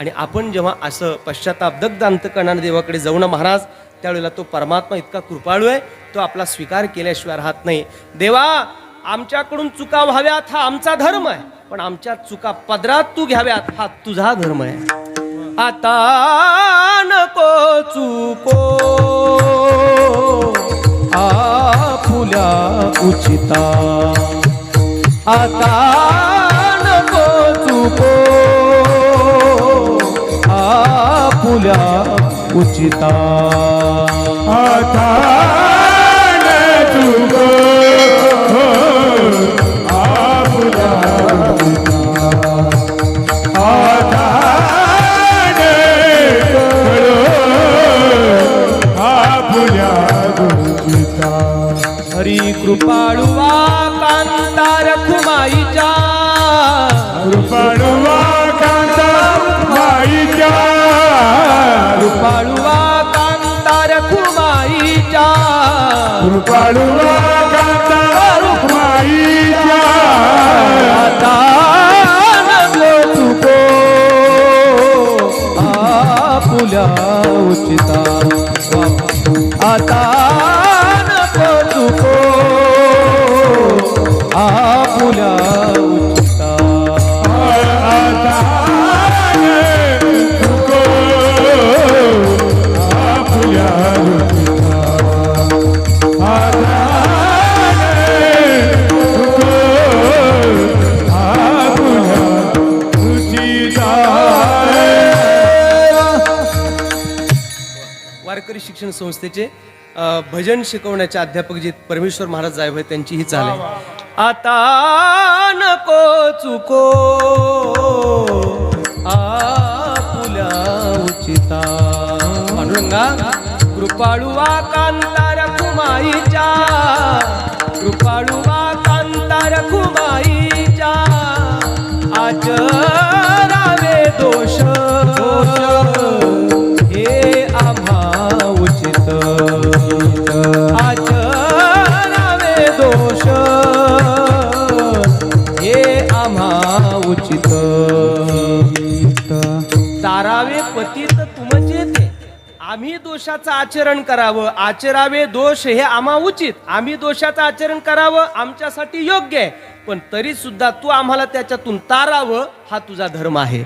आणि आपण जेव्हा असं पश्चाताप दग्ध अंतकरणाने देवाकडे जाऊ ना महाराज त्यावेळेला तो परमात्मा इतका कृपाळू आहे तो आपला स्वीकार केल्याशिवाय राहत नाही. देवा आमच्याकडून चुका व्हाव्यात हा आमचा धर्म आहे पण आमच्या चुका पदरात तू घ्याव्यात हा तुझा धर्म आहे. आता नको चुको. आपुल्या उचिता. आता आपुल्या उचिता. आता हरी कृपाळुवा कांता रखुमाईच्या कृपाळुवा कांता रखुमाईच्या कृपाळुवा कांता माईच्या आता नको चुको आपुल्या उचिता. आता वारकरी शिक्षण संस्थेचे भजन शिकवण्याचे अध्यापक जे परमेश्वर महाराज जाय होय त्यांची ही चाल आहे. आता नको चुको आपुल्या उचिता. पांडुरंगा कृपाळुवा कांता रखुमाईच्या कृपाळुवा कांता रखुमाईच्या आचरावे तारावे पतित तुमचे ते आम्ही दोषाचं आचरण करावं. आचरावे दोष हे आम्हा उचित. आम्ही दोषाचं आचरण करावं आमच्यासाठी योग्य आहे. पण तरी सुद्धा तू आम्हाला त्याच्यातून तारावं हा तुझा धर्म आहे.